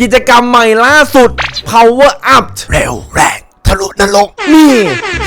กิจกรรมใหม่ล่าสุด power up เร็วแรงทะลุนรกนี่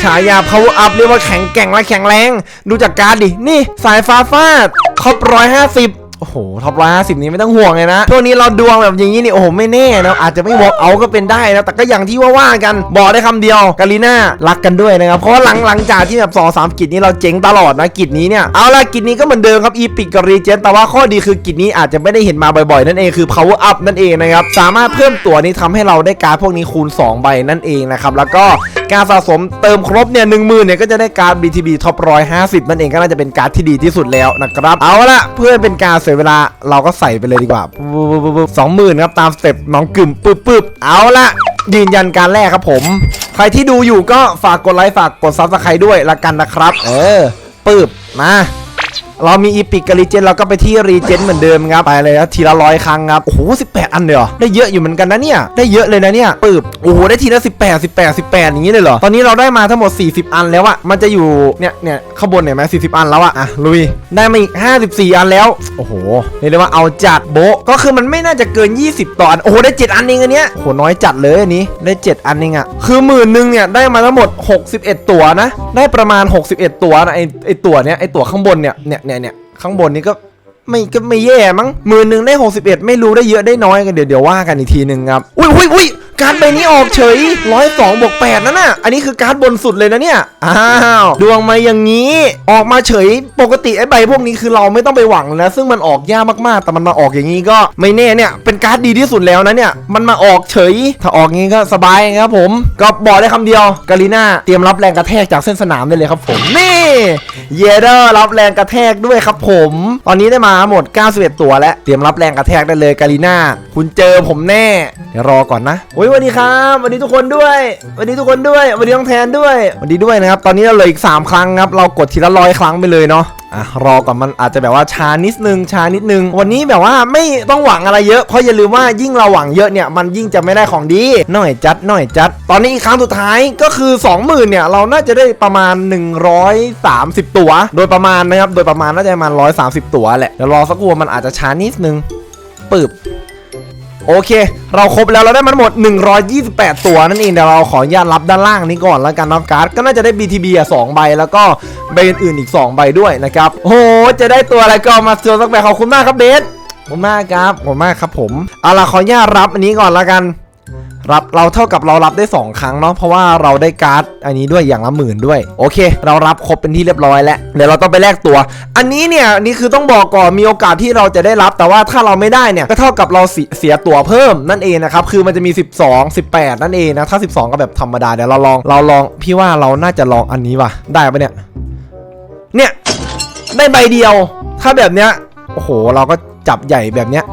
ฉายา power up เรียกว่าแข็งแกร่งและแข็งแรง ดูจากการดดิ นี่ สายฟ้าฟาดท็อปร้อยห้าสิบ โอ้โหท็อปร้อยห้าสิบนี้ไม่ต้องห่วงเลยนะช่วงนี้เราดวงแบบอย่างนี้นี่โอ้โหไม่แน่นะอาจจะไม่วอล์กเอาก็เป็นได้นะแต่ก็อย่างที่ว่าว่ากันบอกได้คำเดียวกาลีน่ารักกันด้วยนะครับเพราะว่าหลังหลังจากที่แบบสองสามกิจนี้เราเจ๊งตลอดนะกิจนี้เนี่ยเอาละกิจนี้ก็เหมือนเดิมครับอีพิกกับรีเจนแต่ว่าข้อดีคือกิจนี้อาจจะไม่ได้เห็นมาบ่อยๆ นั่นเองคือ power up นั่นเองนะครับสามารถเพิ่มตัวนี้ทำให้เราได้การพวกนี้คูณ 2 ใบนั่นเองนะครับแล้วก็การสะสมเติมครบเนี่ยหนึ่งหมื่นเนี่ยก็จะได้การ BTB ท็อปร้อยห้าสิบนั่นเองก็น่าจะเป็นการที่ดีที่สุดแล้วนะครับเอาละเพื่อเป็นการสียเวลาเราก็ใส่ไปเลยดีกว่าสองหมื่นครับตามสเต็ปน้องกึ่มปึ๊บปึ๊บเอาละยืนยันการแรกครับผม ใครที่ดูอยู่ก็ฝากกดไลค์ฝากกดซับสไครต์ด้วยละกันนะครับ เออปึ๊บมา เรามีอีพิกกับรีเจนเราก็ไปที่รีเจนเหมือนเดิมครับไปเลยครับทีละร้อยครั้งครับโอ้โห18อันเลยเหรอได้เยอะอยู่เหมือนกันนะเนี่ยได้เยอะเลยนะเนี่ยปืบโอ้โหได้ทีละ18 18 18อย่างนี้เลยเหรอตอนนี้เราได้มาทั้งหมด 40 อันแล้วอะมันจะอยู่เนี่ยเนี่ยข้างบนเห็นไหม40อันแล้วอะอะลุยได้มาอีก 54 อันแล้วโอ้โหเรียกได้ว่าเอาจัดโบก็คือมันไม่น่าจะเกิน 20 ตอนโอ้โหได้ 7 อันเองอันเนี้ยโอ้โหน้อยจัดเลยอันนี้ได้ 7 อันเองอะคือหมื่นหนึ่งเนี่ยได้มาทั้งหมด 61 ตัวนะ ได้ประมาณ 61 ตัวนะไอไอตัวเนี้ยไอตัวข้างบนเนี่ยเนี่ยเนี่ยเนี่ยข้างบนนี้ก็ไม่ก็ไม่แย่มั้งหมื่นหนึ่งได้ 61 ไม่รู้ได้เยอะได้น้อยกันเดี๋ยวเดี๋ยวว่ากันอีกทีหนึ่งครับ อุ้ยอุ้ยอุ้ย การ์ดใบนี้ออกเฉยร้อยสองบวกแปดนั่นน่ะ อันนี้คือการ์ดบนสุดเลยนะเนี่ย อ้าว ดวงมาอย่างนี้ ออกมาเฉย ปกติไอ้ใบพวกนี้คือเราไม่ต้องไปหวังนะ ซึ่งมันออกยากมากๆ แต่มันมาออกอย่างนี้ก็ไม่แน่เนี่ย เป็นการ์ดดีที่สุดแล้วนะเนี่ย มันมาออกเฉย ถ้าออกงี้ก็สบายครับผม ก็บอกได้คำเดียว กาลิน่าเตรียมรับแรงกระแทกจากเส้นสนามได้เลยครับผม นี่ เยเดอร์รับแรงกระแทกด้วยครับผม ตอนนี้ได้มาหมด 91 ตัวแล้ว เตรียมรับแรงกระแทกได้เลยกาลิน่า คุณเจอผมแน่ เดี๋ยวรอก่อนนะโอ้ยสวัสดีครับสวัสดีทุกคนด้วยสวัสดีทุกคนด้วยสวัสดีน้องแทนด้วยสวัสดีด้วยนะครับ ตอนนี้เราเหลืออีก 3 ครั้งครับ เรากดทีละร้อยครั้งไปเลยเนาะอะรอก่อนมันอาจจะแบบว่าช้านิดนึงช้านิดนึง วันนี้แบบว่าไม่ต้องหวังอะไรเยอะเพราะอย่าลืมว่ายิ่งเราหวังเยอะเนี่ยมันยิ่งจะไม่ได้ของดีหน่อยจัดหน่อยจัด ตอนนี้อีกครั้งสุดท้ายก็คือ 20,000เนี่ยเราน่าจะได้ประมาณ 130 ตัว โดยประมาณนะครับโดยประมาณน่าจะประมาณ130 ตัวแหละเดี๋ยวรอสักครู่มันอาจจะช้านิดนึงปึบ โอเค เราครบแล้วเราได้มันหมด 128 ตัวนั่นเองเดี๋ยวเราขออนุญาตรับด้านล่างนี้ก่อนแล้วกันนะการ์ดก็น่าจะได้ BTB อะสใบแล้วก็ใบอื่นๆอีก 2 ใบด้วยนะครับโอ้โหจะได้ตัวอะไรก็มาเจอสักแบบขอบคุณมากครับเบสขอบคุณมากครับขอบคุณมากครับผมเอาล่ะขออนุญาตรับอันนี้ก่อนแล้วกัน รับเราเท่ากับเรารับได้ 2 ครั้งเนาะเพราะว่าเราได้การ์ดอันนี้ด้วยอย่างละหมื่นด้วยโอเค เรารับครบเป็นที่เรียบร้อยแล้วเดี๋ยวเราต้องไปแลกตัว อันนี้เนี่ยนี่คือต้องบอกก่อนมีโอกาสที่เราจะได้รับ แต่ว่าถ้าเราไม่ได้เนี่ยก็เท่ากับเราเสียตัวเพิ่มนั่นเองนะครับคือมันจะมี 12 18 นั่นเองนะถ้า 12 ก็แบบธรรมดาเดี๋ยวเราลองเราลองพี่ว่าเราน่าจะลองอันนี้ว่ะได้ปะเนี่ยเนี่ยได้ใบเดียว ถ้าแบบเนี้ยโอ้โห เราก็จับใหญ่แบบเนี้ย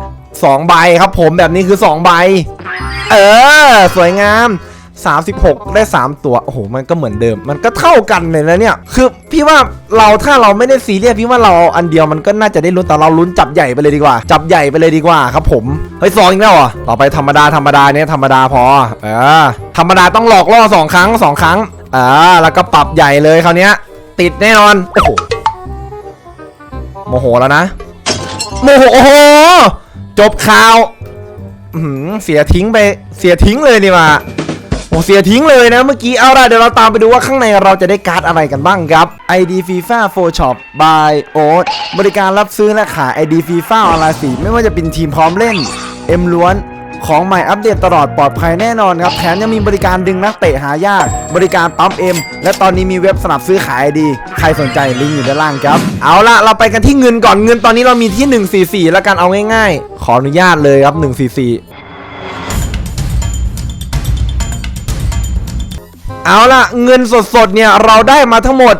สองใบครับผมแบบนี้คือสองใบ เออ สวยงาม 36 ได้ 3 ตัว โอ้โห มันก็เหมือนเดิม มันก็เท่ากันเลยนะเนี่ย คือพี่ว่าเราถ้าเราไม่ได้ซีเรียสพี่ว่าเราอันเดียวมันก็น่าจะได้ลุ้นแต่เราลุ้นจับใหญ่ไปเลยดีกว่า จับใหญ่ไปเลยดีกว่าครับผม เฮ้ยซองอีกแล้วเหรอต่อไปธรรมดาธรรมดาเนี่ยธรรมดาพอ เออ ธรรมดาต้องหลอกล่อสองครั้งสองครั้ง อ่า แล้วก็ปรับใหญ่เลยคราวเนี้ยติดแน่นอน โอ้โห โมโหแล้วนะ โมโห โอ้โห จบข่าว เสียทิ้งไป เสียทิ้งเลยนี่มาโอ้เสียทิ้งเลยนะเมื่อกี้เอาล่ะเดี๋ยวเราตามไปดูว่าข้างในเราจะได้การ์ดอะไรกันบ้างครับ ID FIFA 4 Shop by Oat บริการรับซื้อและขาย ID FIFA ออนไลน์สีไม่ว่าจะเป็นทีมพร้อมเล่น เอ็มล้วน ของใหม่อัปเดตตลอดปลอดภัยแน่นอนครับแถมยังมีบริการดึงนักเตะหายาก บริการปั๊มเอ็มและตอนนี้มีเว็บสนับซื้อขายดี ใครสนใจลิงก์อยู่ด้านล่างครับ เอาล่ะเราไปกันที่เงินก่อนเงินตอนนี้เรามีที่ 144 แล้วกันเอาง่ายๆ ขออนุญาตเลยครับ 144เอาล่ะเงินสดๆเนี่ยเราได้มาทั้งหมด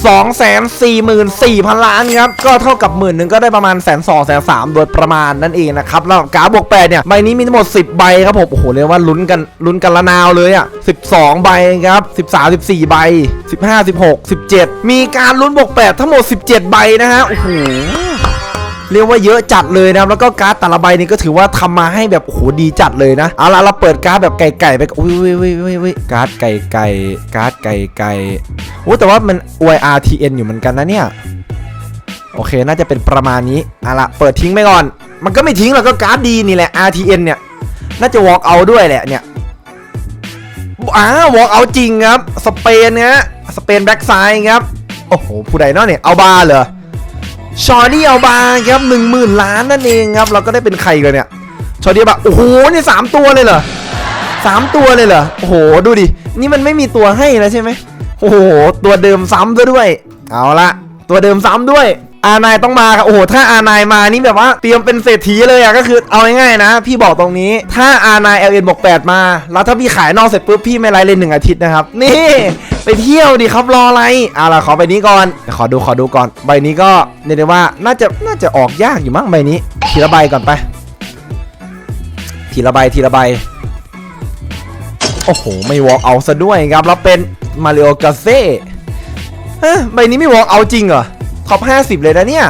244,000 ล้านครับ ก็เท่ากับหมื่นหนึ่งก็ได้ประมาณแสนสองแสนสามโดยประมาณนั่นเองนะครับ แล้วการบวกแปดเนี่ย ใบนี้มีทั้งหมด 10 ใบครับผม โอ้โห เรียกว่าลุ้นกันลุ้นกันละนาวเลยอะ 12 ใบครับ 13 14 ใบ 15 16 17 มีการลุ้นบวกแปดทั้งหมด 17 ใบนะฮะ โอ้โห เรียกว่าเยอะจัดเลยนะครับแล้วก็การ์ดแต่ละใบนี่ก็ถือว่าทำมาให้แบบโอ้โหดีจัดเลยนะเอาละเราเปิดการ์ดแบบไก่ๆไปอุ้ยอุ้ยอุ้ยอุ้ยอุ้ยการ์ดไก่ไก่การ์ดไก่ไก่โอ้แต่ว่ามัน OIRTN อยู่เหมือนกันนะเนี่ยโอเคน่าจะเป็นประมาณนี้เอาละเปิดทิ้งไปก่อน มันก็ไม่ทิ้งหรอกก็การ์ดดีนี่แหละ RTN เนี่ยน่าจะ walk out ด้วยแหละเนี่ยอ้าว walk out จริงครับ สเปนนะฮะสเปนแบ็กไซด์ครับ โอ้โห ผู้ใดเนาะเนี่ย เอาบาเหรอ ชอดี้เอาบาครับหนึ่งหมื่นล้านนั่นเองครับ เราก็ได้เป็นใครกันเนี่ย ชอดี้เอาบาโอ้โหนี่สามตัวเลยเหรอสามตัวเลยเหรอโอ้โหดูดิ นี่มันไม่มีตัวให้แล้วใช่ไหมโอ้โหตัวเดิมซ้ำซะด้วย เอาละตัวเดิมซ้ำด้วย อานายต้องมาครับโอ้โหถ้าอานายมานี่แบบว่าเตรียมเป็นเศรษฐีเลยอะก็คือเอาง่ายๆนะ พี่บอกตรงนี้ ถ้าอานาย LN บอก8มา แล้วถ้าพี่ขายนอกเสร็จปุ๊บพี่ไม่ไลฟ์เลยหนึ่งอาทิตย์นะครับ นี่ ไปเที่ยวดิครับรออะไรเอาล่ะขอใบนี้ก่อน ขอดูขอดูก่อน ใบนี้ก็เรียกได้ว่าน่าจะน่าจะออกยากอยู่มั้งใบนี้ ทีละใบก่อนไป ทีละใบทีละใบโอ้โห ไม่วอล์กเอาซะด้วยครับแล้วเป็นมาริโอกาเซ่ใบนี้ไม่วอล์กเอาจริงเหรอ ท็อป50 เลยนะเนี่ย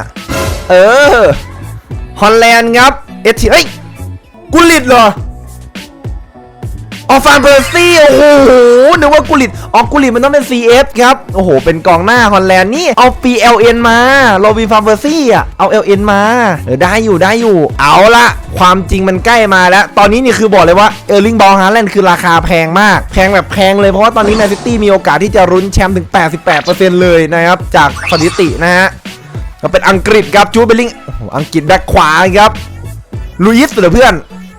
เออ ฮอลแลนด์ครับ เอทีเอ้ยกุลิตเหรอ ออฟฟานเบอร์ซี่โอ้โหนึกว่ากุลิตออกุลิตมันต้องเป็น CF ครับ โอ้โห เป็นกองหน้าฮอลแลนด์นี่ เอา PLN มาโรบินฟานเบอร์ซี่อะ เอา LN มาเออได้อยู่ได้อยู่ เอาละความจริงมันใกล้มาแล้ว ตอนนี้นี่คือบอกเลยว่าเออร์ลิงบอลฮาแลนด์คือราคาแพงมาก แพงแบบแพงเลยเพราะว่าตอนนี้แมนซิตี้มีโอกาสที่จะรุ้นแชมป์ถึง 88%เลยนะครับ จากสถิตินะฮะก็เป็นอังกฤษครับจูเบลลิงโอ้อังกฤษแบ็คขวาครับลูอิสเหรอเพื่อน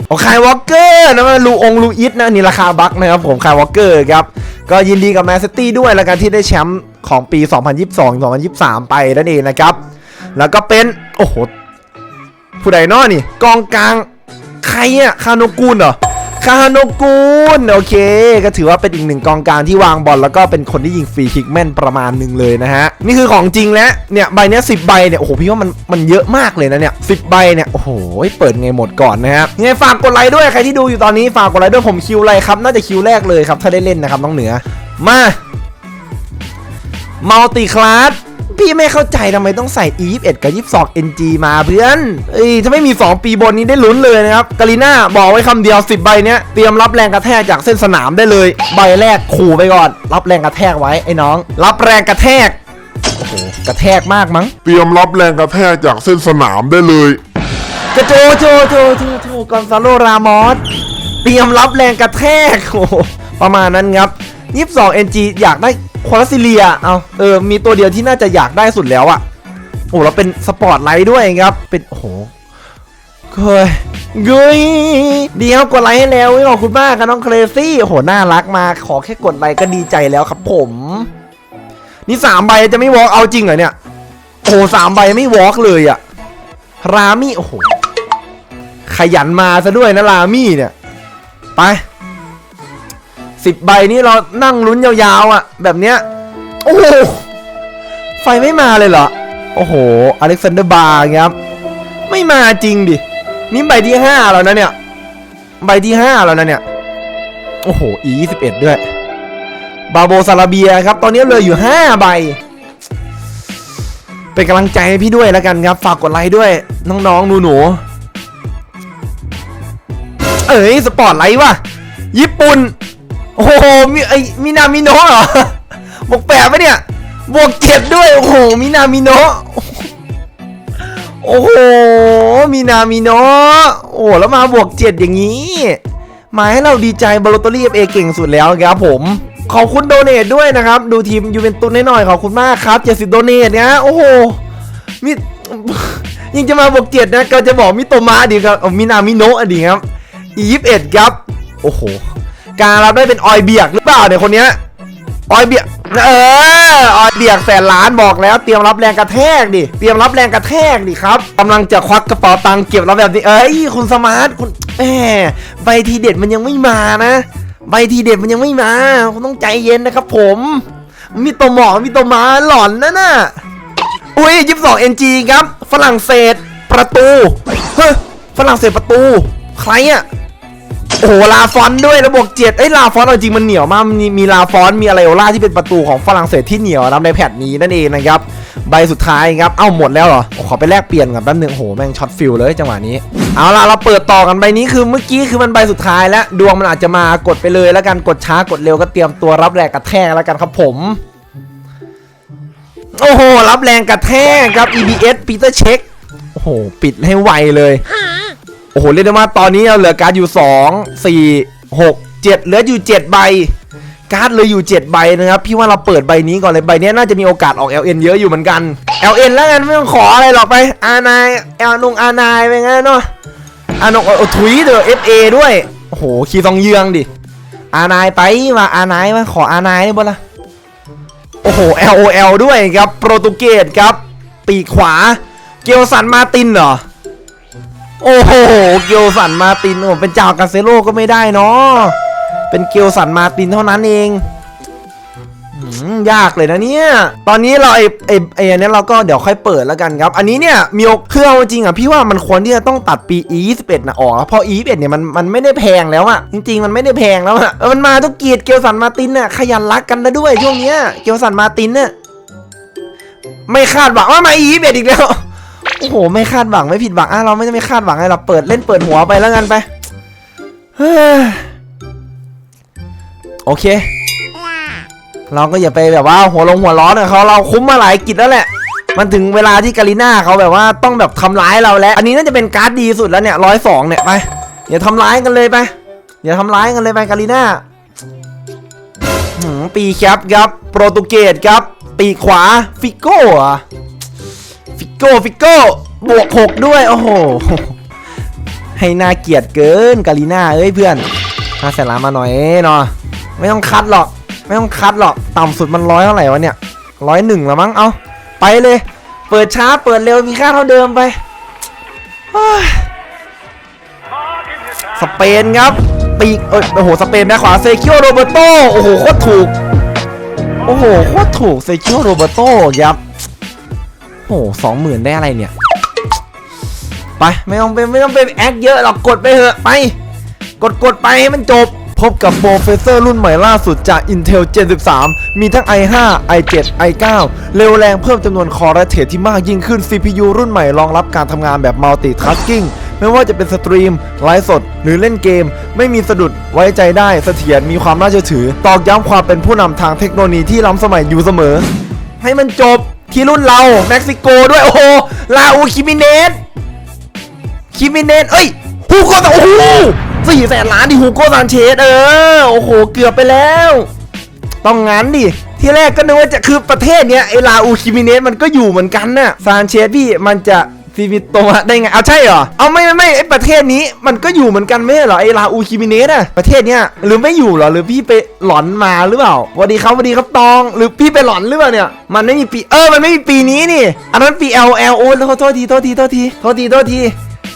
โอ้คายวอลเกอร์นะมันลูองลูอิสนะนี่ราคาบัคนะครับผมคายวอลเกอร์ครับก็ยินดีกับแมนซิตี้ด้วยแล้วกันที่ได้แชมป์ของปี 2022-2023 ไปนั่นเองนะครับ แล้วก็เป็น โอ้โห ผู้ใดเนอนี่ กองกลางใครอะคาโนกูลเหรอ คาโนกูลโอเค ก็ถือว่าเป็นอีกหนึ่งกองกลางที่วางบอลแล้วก็เป็นคนที่ยิงฟรีคิกแม่นประมาณหนึ่งเลยนะฮะ นี่คือของจริงแล้วเนี่ยใบเนี้ยสิบใบเนี่ยโอ้โหพี่ว่ามันมันเยอะมากเลยนะเนี่ยสิบใบเนี่ยโอ้โหเปิดไงหมดก่อนนะครับยังไงฝากกดไลค์ด้วยใครที่ดูอยู่ตอนนี้ฝากกดไลค์ด้วยผมคิวอะไรครับน่าจะคิวแรกเลยครับถ้าได้เล่นนะครับน้องเหนือมามัลติคลาส พี่ไม่เข้าใจทำไมต้องใส่ E21 กับ 22 NG มาเพื่อนเอ้ยถ้าไม่มี 2 ปีบนนี้ได้ลุ้นเลยนะครับกาลิน่าบอกไว้คำเดียว 10 ใบเนี้ยเตรียมรับแรงกระแทกจากเส้นสนามได้เลย ใบแรกขู่ไปก่อน รับแรงกระแทกไว้ไอ้น้อง รับแรงกระแทกโอ้โหกระแทกมากมั้ง เตรียมรับแรงกระแทกจากเส้นสนามได้เลย กระโจโจโจโจโจกอนซาโลรามอสเตรียมรับแรงกระแทกโอ้โหประมาณนั้นครับ 22 NG อยากได้ ควอลซิเลีย เอาเออ มีตัวเดียวที่น่าจะอยากได้สุดแล้วอะโอ้แล้วเป็นสปอร์ตไลท์ด้วยครับ เป็น โอ้โหเฮ้ยเฮ้ยดีครับกดไลค์ให้แล้วขอบคุณมากครับน้องเครซี่โอ้โห น่ารักมาก ขอแค่กดไลค์ก็ดีใจแล้วครับผม นี่สามใบจะไม่วอล์กเอาจริงเหรอเนี่ย โอ้โหสามใบไม่วอล์กเลยอะรามี่โอ้โห ขยันมาซะด้วยนะรามี่เนี่ย ไป สิบใบนี้เรานั่งลุ้นยาวๆอะ แบบเนี้ย โอ้โห ไฟไม่มาเลยเหรอ โอ้โห อเล็กซานเดอร์บาร์ครับ ไม่มาจริงดิ นี่ใบที่ห้าแล้วนะเนี่ย ใบที่ห้าแล้วนะเนี่ย โอ้โห อียี่สิบเอ็ดด้วย บาโบซาลาเบียครับ ตอนนี้เลยอยู่ห้าใบ เป็นกำลังใจให้พี่ด้วยแล้วกันครับ ฝากกดไลค์ด้วย น้องๆ หนูๆ เอ้ย สปอร์ตไลท์ว่ะ ญี่ปุ่น โอ้โหมีไอมินามิโนะเหรอบวกแปดปะเนี่ยบวกเจ็ดด้วยโอ้โหมินามิโนะโอ้โหมินามิโนะโอ้โหแล้วมาบวกเจ็ดอย่างนี้มาให้เราดีใจบอลโลตอรี่เอเก่งสุดแล้วครับผมขอบคุณโดเนทด้วยนะครับ ดูทีมยูเวนตุสให้หน่อยขอบคุณมากครับเจ็ดสิบโดเนทนี่ยโอ้โหมิยังจะมาบวกเจ็ดนะก็จะบอกมิโตมาดีครับมินามิโนะอะดีครับอียิปเอ็ดครับ โอ้โห การรับได้เป็นออยเบียกหรือเปล่าเนี่ยคนเนี้ยออยเบียกเออออยเบียกแสนล้านบอกแล้ว เตรียมรับแรงกระแทกดิเตรียมรับแรงกระแทกดิครับกำลังจะควักกระเป๋าตังค์เก็บรับแบบนี้เอ้ยคุณสมาร์ทคุณแหมใบทีเด็ดมันยังไม่มานะใบทีเด็ดมันยังไม่มาคุณต้องใจเย็นนะครับ ผม มีตัวหมอมีตัวมาหลอนนะน่ะอุ้ยยี่สิบสองเอ็นจีครับ ฝรั่งเศสประตูเฮ้ฝรั่งเศสประตู ใครอะ โอ้โหลาฟอนด้วยแล้วบเจ็ดเอ้ยลาฟอนเอาจริงมันเหนียวมากมีมีลาฟอนมีอะไรโอล่าที่เป็นประตูของฝรั่งเศสที่เหนียวนะในแพทนี้นั่นเองนะครับใบสุดท้ายครับเอ้าหมดแล้วเหรอขอไปแลกเปลี่ยนก่อนแป๊บนึงโอ้โหแม่งช็อตฟิลเลยจังหวะนี้เอาล่ะเราเปิดต่อกันใบนี้คือเมื่อกี้คือมันใบสุดท้ายแล้วดวงมันอาจจะมากดไปเลย แล้วกันกดช้ากดเร็วก็เตรียมตัวรับแรงกระแทกแล้วกันครับผมโอ้โหรับแรงกระแทกครับ EBS ปีเตอร์เช็คโอ้โหปิดให้ไวเลย โอ้โห เรียกได้ว่าตอนนี้เราเหลือการ์ดอยู่ 2 4 6 7เหลืออยู่ 7 ใบ การ์ดเลยอยู่ 7 ใบนะครับ พี่ว่าเราเปิดใบนี้ก่อนเลยใบนี้น่าจะมีโอกาสออก LN เยอะอยู่เหมือนกัน LN แล้วกันไม่ต้องขออะไรหรอกไปอานายเอลนงอานายไปงั้นเนาะอานงเอาถุยเถอะ FA ด้วยโอ้โหคีซองเยืองดิอานายไปมาอานายมาขออานายได้บ่ล่ะโอ้โห LOL ด้วยครับโปรตุเกสครับปีกขวาเกียวสันมาตินเหรอ โอ้โห เกียวสันมาตินโอ้เป็นเจ้ากาเซโลก็ไม่ได้เนาะเป็นเกียวสันมาตินเท่านั้นเองยากเลยนะเนี่ย ตอนนี้เราไอไอไออันเนี้ยเราก็เดี๋ยวค่อยเปิดแล้วกันครับ อันนี้เนี่ยมีโอคือเอาจริงอะพี่ว่ามันควรที่จะต้องตัดปี e 2 1 นะออกเพราะ e 2 1 เนี่ยมันมันไม่ได้แพงแล้วอะ จริง ๆ มันไม่ได้แพงแล้วอะมันมาทุกเกียรติเกียวสันมาตินน่ะขยันรักกันนะด้วยช่วงเนี้ยเกียวสันมาตินน่ะไม่คาดหวังว่ามา e 2 1 อีกแล้ว โอ้โห ไม่คาดหวังไม่ผิดหวังอะเราไม่ได้ไม่คาดหวังไงเราเปิดเล่นเปิดหัวไปแล้วกันไปโอเค เราก็อย่าไปแบบว่าหัวลงหัวร้อนกับเขาเราคุ้มมาหลายกิจแล้วแหละ มันถึงเวลาที่กาลิน่าเขาแบบว่าต้องแบบทำร้ายเราแล้ว อันนี้น่าจะเป็นการ์ดดีสุดแล้วเนี่ยร้อยสองเนี่ยไปอย่าทำร้ายกันเลยไปอย่าทำร้ายกันเลยไปกาลิน่าปีแคปครับ โปรตุเกสครับ ปีขวาฟิโก้อะ โก้ฟิกโก้บวกหกด้วย โอ้โห ให้น่าเกลียดเกินกาลิน่าเอ้ยเพื่อนมาแสนล้ามาหน่อยเนาะไม่ต้องคัดหรอก ไม่ต้องคัดหรอก ต่ำสุดมันร้อยเท่าไหร่วะเนี่ยร้อยหนึ่งล้วมั้ง เอาไปเลย เปิดช้าเปิดเร็วมีค่าเท่าเดิมไป สเปนครับ ปีกเอยโอ้โห สเปนแบ็คขวาเซคิโอโรเบโต โอ้โห โคตรถูก โอ้โห โคตรถูกเซคิโอโรเบโตครับ โอ้โหสองหมื่นได้อะไรเนี่ย ไปไม่ต้องเป็นไม่ต้องเป็นแอคเยอะหรอกกดไปเถอะไป กดกดไปให้มันจบ พบกับโปรเฟสเซอร์รุ่นใหม่ล่าสุดจาก Intel Gen 13มีทั้ง i5 i7 i9 เร็วแรงเพิ่มจำนวนคอร์และเทรดที่มากยิ่งขึ้น CPU รุ่นใหม่รองรับการทำงานแบบ Multitasking ไม่ว่าจะเป็นสตรีม ไลฟ์สด หรือเล่นเกม ไม่มีสะดุดไว้ใจได้เสถียรมีความน่าเชื่อถือ ตอกย้ำความเป็นผู้นำทางเทคโนโลยีที่ล้ำสมัยอยู่เสมอ ให้มันจบ ที่รุ่นเราเม็กซิโกด้วยโอ้โหลาอูคิมิเนสคิมิเนสเอ้ยฮูโก้โอ้โหสี่แสนล้านดิฮูโก้ซานเชสเออโอ้โหเกือบไปแล้วต้องงั้นดิที่แรกก็นึกว่าจะคือประเทศเนี้ยไอลาอูคิมิเนสมันก็อยู่เหมือนกันน่ะซานเชสพี่มันจะ ซีวิโตะได้ไงเอาใช่เหรอเอาไม่ไม่ไม่ไอประเทศนี้มันก็อยู่เหมือนกันไม่ใช่เหรอไอลาอูคิมิเนสอะประเทศเนี้ยหรือไม่อยู่เหรอหรือพี่ไปหลอนมาหรือเปล่าสวัสดีครับสวัสดีครับตอง หรือพี่ไปหลอนหรือเปล่าเนี่ยมันไม่มีปีเออมันไม่มีปีนี้นี่อันนั้นปี L L โอ้โทษทีโทษทีโทษทีโทษทีโทษที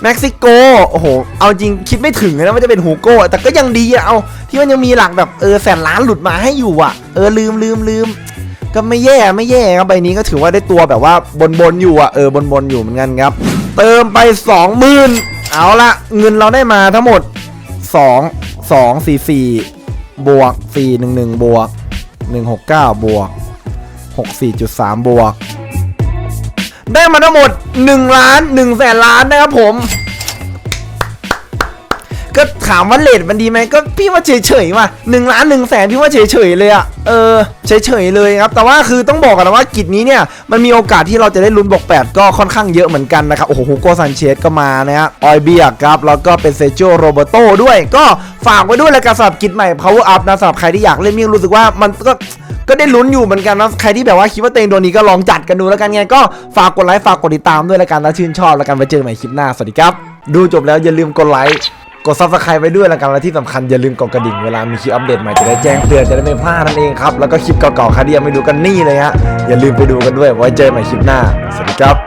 เม็กซิโก โอ้โห เอาจริงคิดไม่ถึงเลยนะว่าจะเป็นฮูโก้ แต่ก็ยังดีอะเอา ที่มันยังมีหลักแบบเออแสนล้านหลุดมาให้อยู่อะเออลืมลืมลืม ก็ไม่แย่ไม่แย่ครับใบนี้ก็ถือว่าได้ตัวแบบว่าบนบนอยู่อะเออบนบนอยู่เหมือนกันครับ เติมไปสองหมื่นเอาละเงินเราได้มาทั้งหมดสองสองสี่สี่บวกสี่หนึ่งหนึ่งบวกหนึ่งหกเก้าบวกหกสี่จุดสามบวกได้มาทั้งหมด1ล้าน1แสนล้านนะครับผม ก็ถามว่าเลทมันดีไหมก็พี่ว่าเฉยๆว่ะหนึ่งล้านหนึ่งแสนพี่ว่าเฉยๆเลยอะเออเฉยๆเลยครับ แต่ว่าคือต้องบอกกันนะว่ากิจนี้เนี่ยมันมีโอกาสที่เราจะได้ลุ้นบอกแปดก็ค่อนข้างเยอะเหมือนกันนะครับโอ้โหฮูโกซันเชสก็มานะฮะออยเบียครับแล้วก็เป็นเซโจโรเบโตด้วยก็ฝากไว้ด้วยแล้วกันสำหรับกิจใหม่ power up นะสำหรับใครที่อยากเล่นมีรู้สึกว่ามันก็ก็ได้ลุ้นอยู่เหมือนกันนะใครที่แบบว่าคิดว่าตัวเองโดนนี้ก็ลองจัดกันดูแล้วกันไงก็ฝากกดไลค์ฝากกดติดตามด้วยแล้วกันถ้าชื่นชอบแล้วกันไว้เจอกันใหม่คลิปหน้าสวัสดีครับ ดูจบแล้วอย่าลืมกดไลค์ กดซับสไครต์ไว้ด้วยละกันและที่สำคัญอย่าลืมกดกระดิ่งเวลามีคลิปอัปเดตใหม่จะได้แจ้งเตือนจะได้ไม่พลาดนั่นเองครับแล้วก็คลิปเก่าๆใครที่ยังไม่ดูกันนี่เลยฮะอย่าลืมไปดูกันด้วยไว้เจอกันใหม่คลิปหน้าสวัสดีครับ